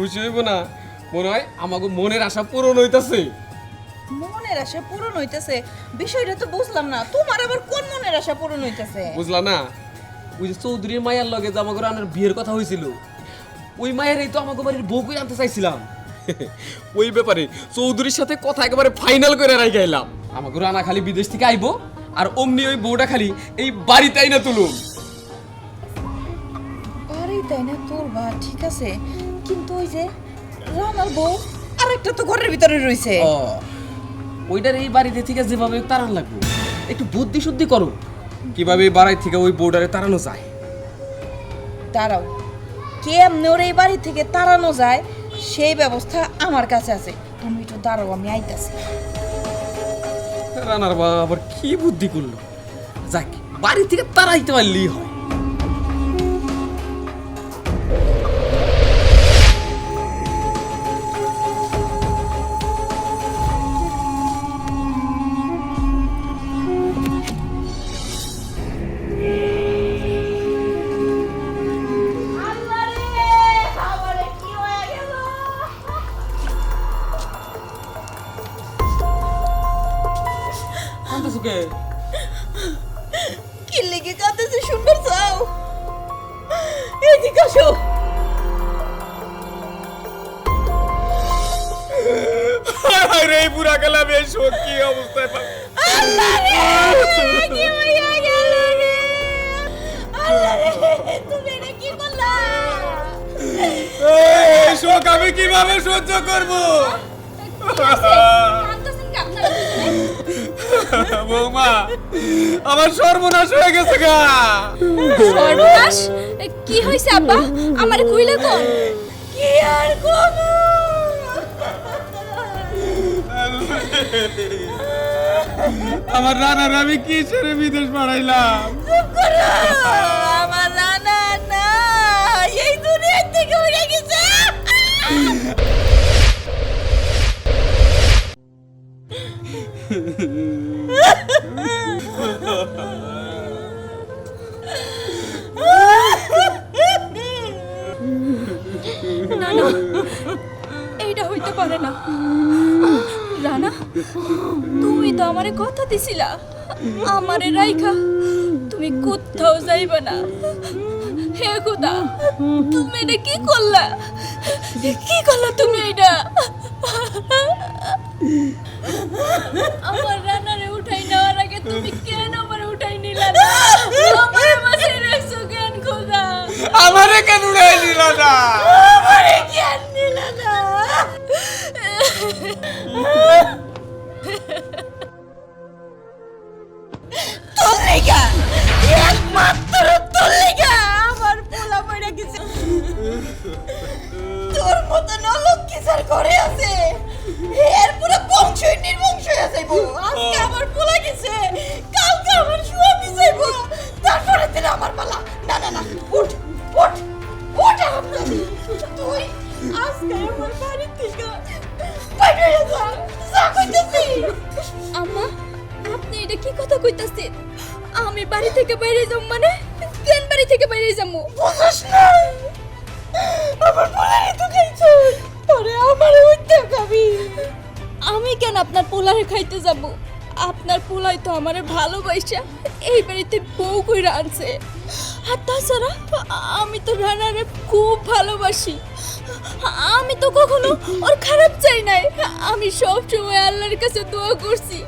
খুশি হইব না মনে হয় আমাকে মনের আশা পূরণ হইতাছে। মনের আশা পূরণ হইতেছে? বিষয়টা তো বুঝলাম না। তোমার আবার কোন মনের আশা পূরণ হইতেছে? বুঝলা না? ওই যে চৌধুরী মায়ের লগে যে আমাকে রানার বিয়ের কথা হয়েছিল ওই মায়ের তো আমাকে বাড়ির বউ করে আনতে চাইছিলাম। ওই ব্যাপারে চৌধুরীর সাথে কথা একেবারে ফাইনাল করে রাখি এলাম আমাকে রানা খালি বিদেশ থেকে আইবো আর অমনি ওই বউটা খালি এই বাড়িতেই না তুলুম। না ঠিক আছে। কিন্তু ওই যে রানার বউ আরেকটা তো ঘরের ভিতরে রইছে ও ওইটার এই বাড়িতে থেকে যেভাবে তাড়ান লাগবে একটু বুদ্ধি শুদ্ধি করো। কীভাবে এই বাড়ি থেকে ওই বউটারে তাড়ানো যায়? দাঁড়াও কেমনে ওর এই বাড়ি থেকে তাড়ানো যায় সেই ব্যবস্থা আমার কাছে আছে। তুমি একটু দাঁড়াও আমি আইতাছি। রানার বাবা আবার কি বুদ্ধি করল? যাক বাড়ি থেকে তাড়াইতে পারলেই হয়। শোক আমি কীভাবে সহ্য করব? বৌমা আমার সর্বনাশ হয়ে গেছে গা। সর্বনাশ? কি হয়েছে আব্বা? আমার কইলে কোন? কি আর কোন আমার রানার আমি কি ছেড়ে বিদেশ পাঠাইলাম দিছিলা আমারে রাইখা তুমি কোথাও যাইবা না। হে খুদা তুমি এটা কি করলা? কি করলা তুমি এটা? আমার রানারে উঠাই নেওয়ার আগে তুমি কেন আমারে উঠাই নিলা না? আমার মাসে রাখছো কেন খুদা? আমারে কেন উড়াই দিল না? আমারে জ্ঞান দিল না? একমাত্র তোর লেগা আমার পোলা পড়ে গেছে। তোর মতো নলক্ষী স্যার ঘরে আছে এর বংশই নির্বংশ হয়ে যাইব। আজকে আমার পোলা গেছে, কালকে আমার স্বামী যাইব। তারপরে তুই আমার বাড়ি থেকে আপনি এটা কি কথা কইতাছেন? আমি বাড়ি থেকে বাইরে যাব মানে? কেন বাড়ি থেকে বাইরে যাব? বুঝছ না। আমার পোলারে তো খাইছো। পরে আমার উঠতে খাবি। আমি কেন আপনার পোলারে খাইতে যাব? আপনার পোলাই তো আমারে ভালোবাসা। এই বাড়িতে বউ কইরা আনছে। আর তাছাড়া আমি তো রানারে খুব ভালোবাসি। আমি তো কখনো ওর খারাপ চাই নাই। আমি সব সময় আল্লাহর কাছে দোয়া করছি।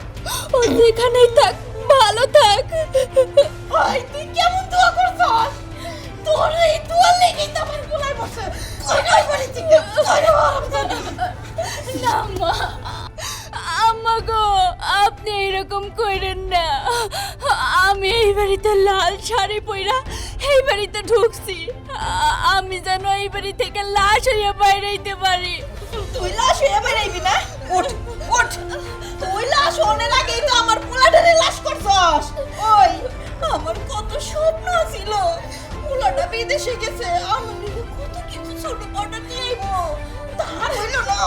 ও যেখানেই থাক ভালো থাক। ভাই তুই কেমন দোয়া করছস? তোর এই দোয়া লেগেই তো আমার পোলায় বসে কই নয় কই না, মা। আম্মা গো, আপনি এরকম করেন না। আমি এই বাড়িতে লাল শাড়ি পইরা এই বাড়িতে ঢুকছি। আমি যেন এই বাড়ি থেকে লাশ হইয়া বাইরেইতে পারি। তুই লাশ হয়ে বেরাইবি না? উঠ তুই লাশ হনের আগেই তো আমার পোলাটারে লাশ করছস ওই আমার কত স্বপ্ন ছিল পোলাটা বিদেশে গেছে আমার লিগে কত কিছু ছোট বড় নিয়ে আইবো তার হইল না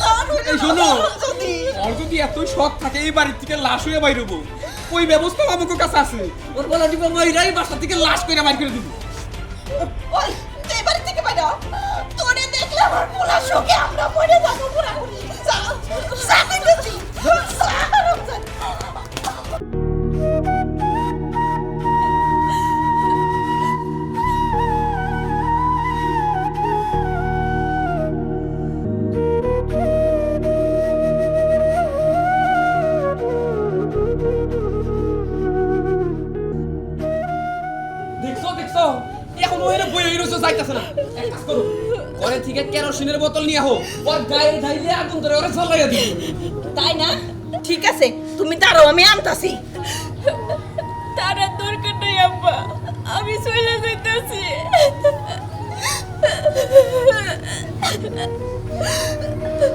তার হইল এই শোনো। যদি ওর যদি এত শখ থাকে এই বাড়ির থেকে লাশ হয়ে বাইরবো ওই ব্যবস্থা আমাকে কাছে আছে ওর বলা দিব মাইরাই বাসা থেকে লাশ কইরা বাইর করে দিবি ওই তুই বাড়ি থেকে বাইরে। তোরে দেখলে আমার পোলা শোকে আমরা মরে যাব যা যা। দেখছ দেখছ এখন ওইরে বই হইরো যাইতাছে না এক কাজ করো ঘরে আছে কেরোসিনের বোতল নিয়ে আহো। ওর গায়ে ঢাইলে আগুন ধরে ওরে জ্বলাইয়া দিবি। তাই না? ঠিক আছে তুমি দাঁড়াও আমি আনতাছি। তার আর দরকার নাই আব্বা আমি চলে যাইতেছি।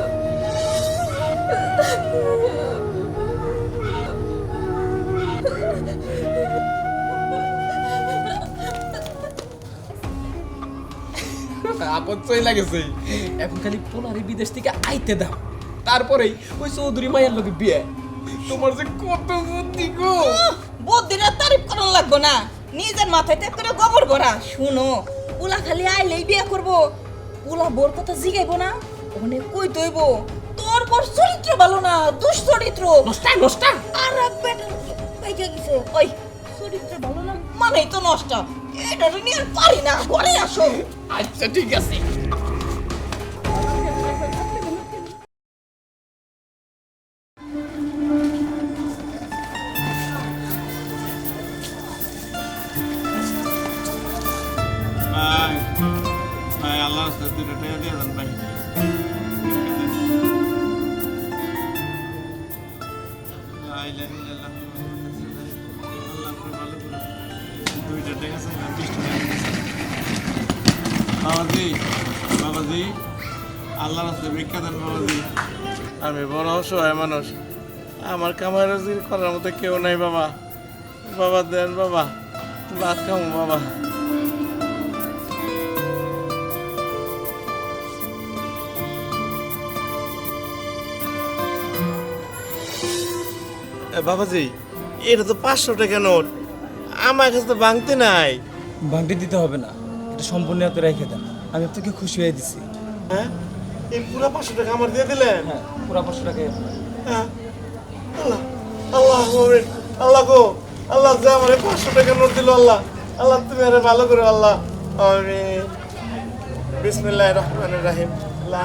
আপদ চইলা গেছে এখন খালি পোলারে বিদেশ থেকে আইতে দাও। তারপরেই ওই চৌধুরী মায়ের লোকে বিয়ে। তোমার যে কত বুদ্ধি গো! বদিনের তারিফ করার লাগবো না। নিজের মাথায় ত্যাগ করে গোবর ভরা শুনো উলা খালি আইলেই বিয়ে করব। উলা বোর কথা জিগাইবো না অনেক কই দইব তোর বর চরিত্র ভালো না দুশ্চরিত্র। নষ্টা নষ্টা। আর এক বেটার পাইকা গেছে। ওই চরিত্র ভালো না মানেই তো নষ্ট। এটা নিয়ে আর পারি না ঘরে আসো। আচ্ছা ঠিক আছে। বাবাজি বাবাজি আল্লাহ রাস্তায় ভিক্ষা বাবাজি। আমি বড় অসহায় মানুষ। আমার কামাই করার মতো কেউ নাই বাবা। বাবা, দেন বাবা। ভাত খাব বাবা। বাবাজি, এটা তো পাঁচশো টাকা নোট। আমার কাছে তো ভাঙতে নাই। ভাঙতে দিতে হবে না। এটা সম্পূর্ণ আপনি রেখে দেন আমি আপনাকে খুশি হয়ে দিছি। হ্যাঁ? এই পুরো পাঁচশো টাকা আমার দিয়ে দিলেন? হ্যাঁ পুরো পাঁচশো টাকায় হ্যাঁ। আল্লাহ আল্লাহ আল্লাহ গো আল্লাহ যা আমার পাঁচশো টাকা নোট দিল আল্লাহ আল্লাহ তুমি আরে ভালো করো আল্লাহ। আমি বিসমিল্লাহ রহমান রাহিম। আল্লাহ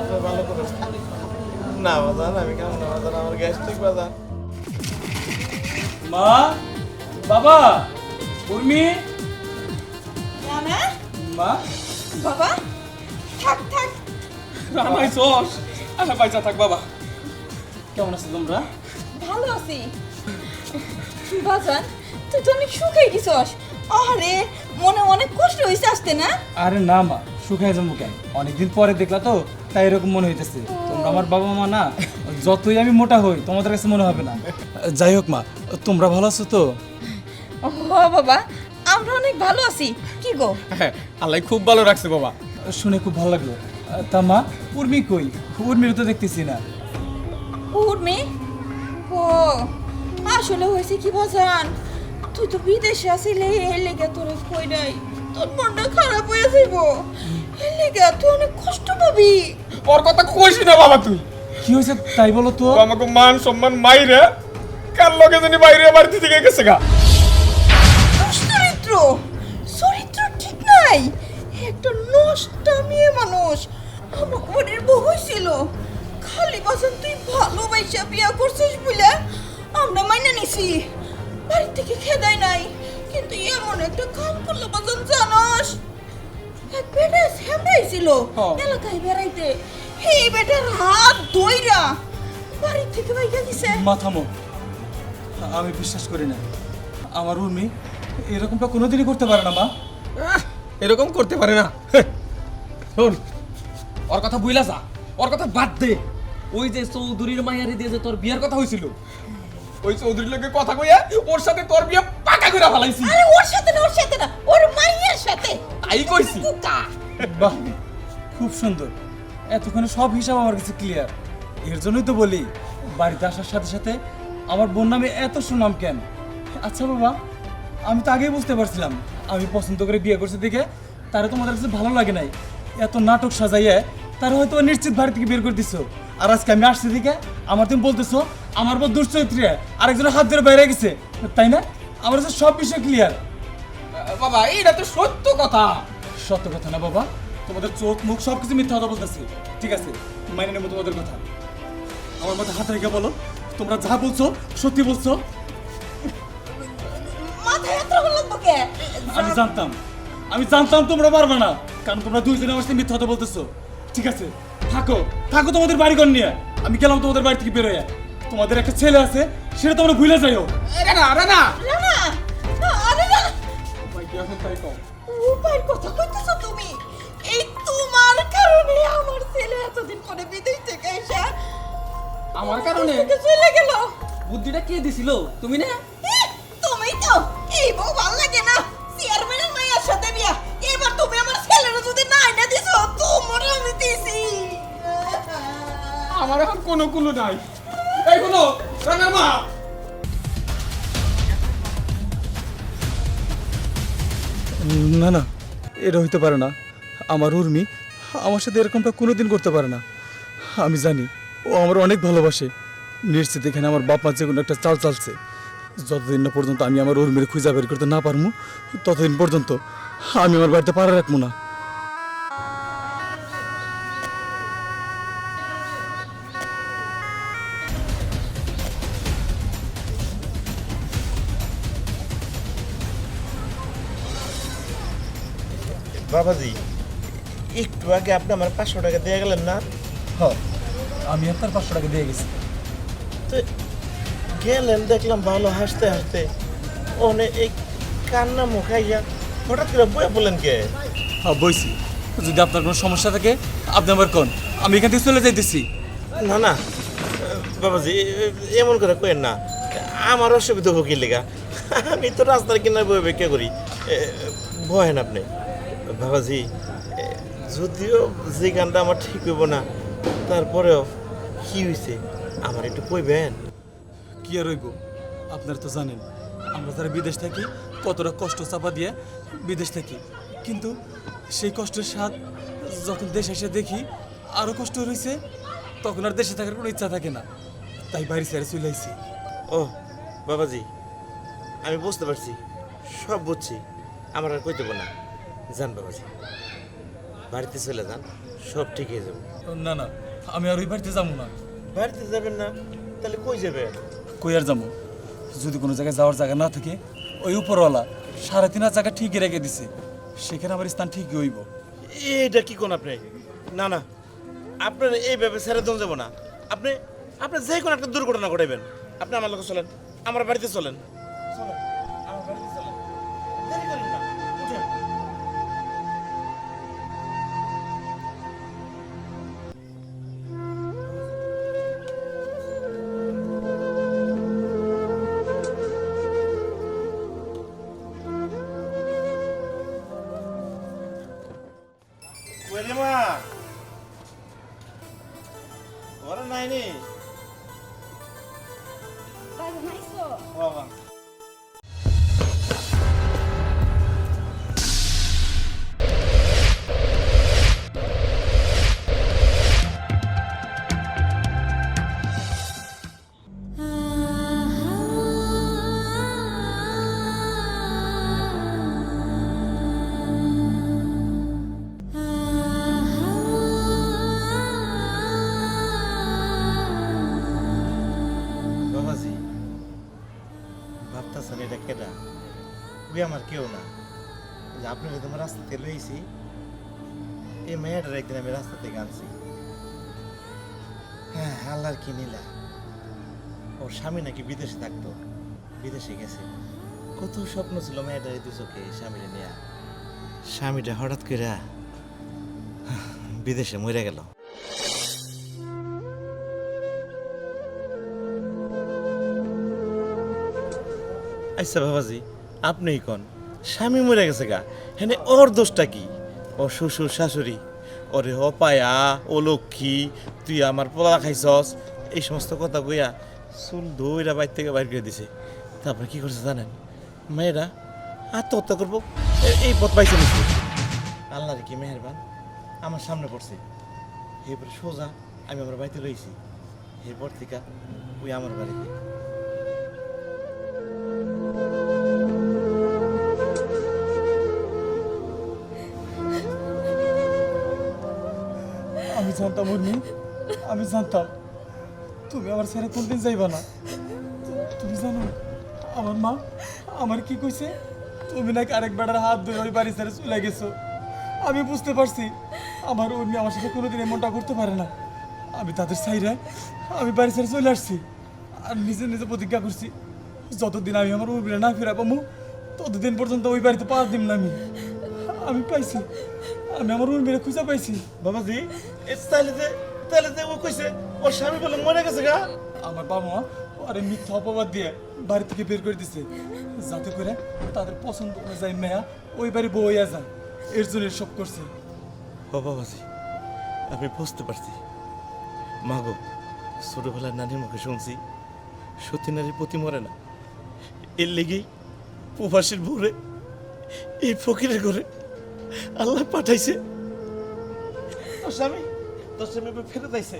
আপনি ভালো করো। না বাজান আমি কেমন না বাজান আমার গ্যাস্ট্রিক বাজান। মা বাবা উর্মি। রানা মা? বাবা? থাক থাক। রানাই সস পয়সা থাক বাবা। কেমন আছো তোমরা? ভালো আছি। বাজান তুই তো অনেক সুখে গেছস। আরে মনে অনেক কষ্ট হয়েছে আসতে না? আরে না মা। শুকায় যাব কেন? অনেকদিন পরে দেখলা তো তাই এরকম মনে হইতেছে। তোমরা আমার বাবা মা না যতই আমি মোটা হই তোমাদের কাছে মনে হবে না। যাই হোক মা তোমরা ভালো আছো তো? ও বাবা। আমরা অনেক ভালো আছি। কি গো? হ্যাঁ আল্লাহ খুব ভালো রাখছে বাবা। শুনে খুব ভালো লাগল। তা মা উর্মি কই? উর্মির তো দেখতেছি না। উর্মি? ও আসলে হয়েছে কি বাজান তুই তো বিদেশে আসিলে এর লেগে তোর কই নাই? তোর মনটা খারাপ হয়ে যাইব। এর লেগে তুই অনেক কষ্ট পাবি। ওর কথা কইছি না বাবা তুই। কি হয়েছে তাই বলো তো? আমাকে মান সম্মান মাইরে কার লগে জানি বাইরে বাড়িতে থেকে গেছে গা। চরিত্র ঠিক নাই। একটা নষ্টা মেয়ে মানুষ। আমার ঘরের বউ হয়েছিল খালি বাসন তুই ভালোবাসা বিয়া করছিস বলে আমরা মাইনে নিছি। বাড়ি থেকে খেদাই নাই। কিন্তু এমন একটা কাম করল বাসন জানস? এক বেটা স্যামরাইছিল হ্যাঁ। এলাকায় বেড়াইতে। এই বেটার হাত ধইরা বাড়ি থেকে বাইকা দিছে। মাথামো আমি বিশ্বাস করি না। আমার উর্মি এরকমটা কোনোদিনই করতে পারে না মা। আহ, এরকম করতে পারে না। শোন ওর কথা বুইলা যা। ওর কথা বাদ দে। ওই যে চৌধুরীর মায়ারি দিয়ে যে তোর বিয়ের কথা হয়েছিল ওই চৌধুরীর লোকে কথা কইয়া ওর সাথে তোর বিয়ে পাকা করে ফেলাইছি। আরে ওর সাথে না ওর সাথে না ওর মাইয়ের সাথে। তাই কইছি। বাহ খুব সুন্দর। এতক্ষণে সব হিসাব আমার কাছে ক্লিয়ার এর জন্যই তো বলি বাড়িতে আসার সাথে সাথে আমার বোন নামে এত সুনাম কেন? আচ্ছা বাবা আমি তো আগেই বুঝতে পারছিলাম। আমি পছন্দ করে বিয়ে করছি দেখে তারা তোমাদের কাছে ভালো লাগে নাই। এত নাটক সাজাইয়ে তারা হয়তো নিশ্চিত বাড়ি থেকে বের করে দিছো। আর আজকে আমি আসছি দিকে আমার তুমি বলতেছো আমার বউ দুশ্চরিত্রে আরেকজনের হাত ধরে বাইরে গেছে। তাই না? আমার কাছে সব বিষয় ক্লিয়ার বাবা এটা তো সত্য কথা। সত্য কথা না বাবা। তোমাদের চোখ মুখ সব কিছু মিথ্যা কথা বলতেছি। ঠিক আছে মাইনে নেব তোমাদের কথা। আমার মধ্যে হাত রেখে বলো তোমরা যা বলছো সত্যি বলছো আমি জানতাম। আমি জানতাম তোমরা পারবে না। কারণ তোমরা দুইজনে আমার সাথে মিথ্যা কথা বলতেছো। ঠিক আছে? থাকো। থাকো তোমাদের বাড়িঘর নিয়ে। আমি গেলাম তোমাদের বাড়ি থেকে বেরোয়। তোমাদের একটা ছেলে আছে সেটা তোমরা ভুলে যাইও। রানা রানা! রানা! আরে না! এখন তাই কম উপায়ের কথা কইতেছো তুমি? এই তোমার কারণে আমার ছেলে এতদিন পরে বিদেশ থেকে এসে আমার কারণে? চলে গেল। বুদ্ধিটা কে দিছিল? তুমি না? তো এই বউ ভালো লাগে না। চেয়ারম্যানের মায়ের সাথে বিয়া। এবার তুমি আমার ছেলের যদি না এনে দিছো তোমার আমি দিছি। আমার এখন কোনো কুলো নাই। এই কোনো রানা মা। না না এটা হইতে পারে না। আমার উর্মি আমার সাথে এরকমটা কোনোদিন করতে পারে না। আমি জানি ও আমার অনেক ভালোবাসে। নিশ্চিত এখানে আমার বাপ মা যে কোনো একটা চাল চালছে। যতদিন না পর্যন্ত আমি আমার উর্মির খুঁজা বের করতে না পারব ততদিন পর্যন্ত আমি আমার বাড়িতে পাড়া রাখব না। বাবাজি একটু আগে আপনি আমার পাঁচশো টাকা দিয়ে গেলেন না? হ আমি আপনার পাঁচশো টাকা দিয়ে গেছি। তো গেলেন দেখলাম ভালো হাসতে হাসতে। ওনে এই কান্না মুখাইয়া হঠাৎ করে বয়ে বললেন কে? হ্যাঁ বইছি। যদি আপনার কোনো সমস্যা থাকে আপনি আমার কোন? আমি এখান থেকে চলে যাইতেছি। না না। বাবাজি এমন করে কেন না। আমার অসুবিধা হোক লেগা? আমি তো রাস্তার কিনারে বয়ে বেঁকে করি? ভয়েন আপনি। বাবাজি যদিও যে গানটা আমার ঠিক হইব না তারপরেও কি হয়েছে আমার একটু কইবেন? কি আর রইব আপনারা তো জানেন আমরা যারা বিদেশ থাকি কতটা কষ্ট চাপা দিয়ে বিদেশ থাকি। কিন্তু সেই কষ্টের স্বাদ যখন দেশে এসে দেখি আরও কষ্ট রয়েছে তখন আর দেশে থাকার কোনো ইচ্ছা থাকে না। তাই বাড়ি ছেড়ে চলে আইছি। ও বাবাজি আমি বুঝতে পারছি সব বুঝছি আমার আর কইতে না। যান বাবাজি বাড়িতে চলে যান সব ঠিক হয়ে যাবে। না না আমি আর ওই বাড়িতে যাব না। বাড়িতে যাবেন না? তাহলে কই যাবেন? কই আর যাব যদি কোনো জায়গায় যাওয়ার জায়গা না থাকে ওই উপরওয়ালা সাড়ে তিন জায়গা ঠিক রেখে দিছে। সেখানে আমার স্থান ঠিক হইব। এটা কি কোন আপনি? না না। আপনার এই ব্যাপারে ছেড়ে দম যাব না। আপনি আপনি যে কোনো একটা দুর্ঘটনা ঘটাইবেন। আপনি আমার লোকে চলেন। আমার বাড়িতে চলেন, আমার কেউ না। যে আপনাকে তোমার রাস্তা থেকে লইছি, এই মেয়েটার একদিন আমি রাস্তা থেকে আনছি। হ্যাঁ আল্লাহর কি নীলা। ওর স্বামী নাকি বিদেশে থাকতো, বিদেশে গেছে। কত স্বপ্ন ছিল মেয়েটার এই দু চোখে স্বামীরে নেয়া। স্বামীটা হঠাৎ করে বিদেশে মরে গেল। আচ্ছা বাবাজি আপনিই কন। স্বামী মরে গেছে গা। হেনে ওর দোষটা কি? ও শ্বশুর শাশুড়ি। ওরে ও পায়া, ও লক্ষ্মী, তুই আমার পোলা খাইছস। এই সমস্ত কথা কইয়া চুল দইরা বাইর থেকে বাইর করে দিছে। তারপরে কি করছে জানেন? মেয়েরা আত্মহত্যা করব। এই পথ পাইছে নিচ্ছে আল্লাহর কি মেহেরবান? আমার সামনে পড়ছে। এরপরে সোজা, আমি আমার বাড়িতে লইছি। এরপর থেকে ওই আমার বাড়িতে জানতাম উর্মি। আমি জানতাম, তুমি আমার ছেড়ে কোনদিন যাইবা না। তুমি জানো, আমার মা আমার কি কইছে? তুমি নাকি আরেক বেড়ার হাত ধরে ওই বাড়ি ছেড়ে চলে গেছো। আমি বুঝতে পারছি, আমার উর্মি আমার সাথে কোনোদিন এমনটা করতে পারে না। আমি তাদের সাইরে আমি বাড়ি ছেড়ে চলে আসছি আর নিজে নিজে প্রতিজ্ঞা করছি, যতদিন আমি আমার উর্মিরা না ফিরা পাবো ততদিন পর্যন্ত ওই বাড়িতে পা দিম না আমি। আমি পাইছি আমি আমার উর্মিরা খুঁজে পাইছি। বাবাজি এ তাহলে যে তাহলে যে ও কইছে ওর স্বামী বলে মরে গেছে গা। আমার বাবা মা আরে মিথ্যা অপবাদ দিয়ে বাড়ি থেকে বের করে দিছে। যাতে করে তাদের পছন্দ অনুযায়ী মেয়া ওই বাড়ি বউ হইয়া যায়। এর জন্য সব করছে। বাবাজি আমি বুঝতে পারছি। মা গো ছোটবেলার নানির মুখে শুনছি সতী নারী প্রতি মরে না। এর লেগেই প্রবাসীর ভোরে এই ফকিরের ঘরে আল্লাহ পাঠাইছে। তোর স্বামী? তোর স্বামী ফেরত আইছে।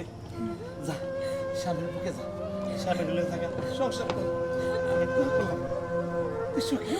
যা, স্বামীর বুকে যা। স্বামীর থাকা সংসার কর আমি করলাম তুই সুখী।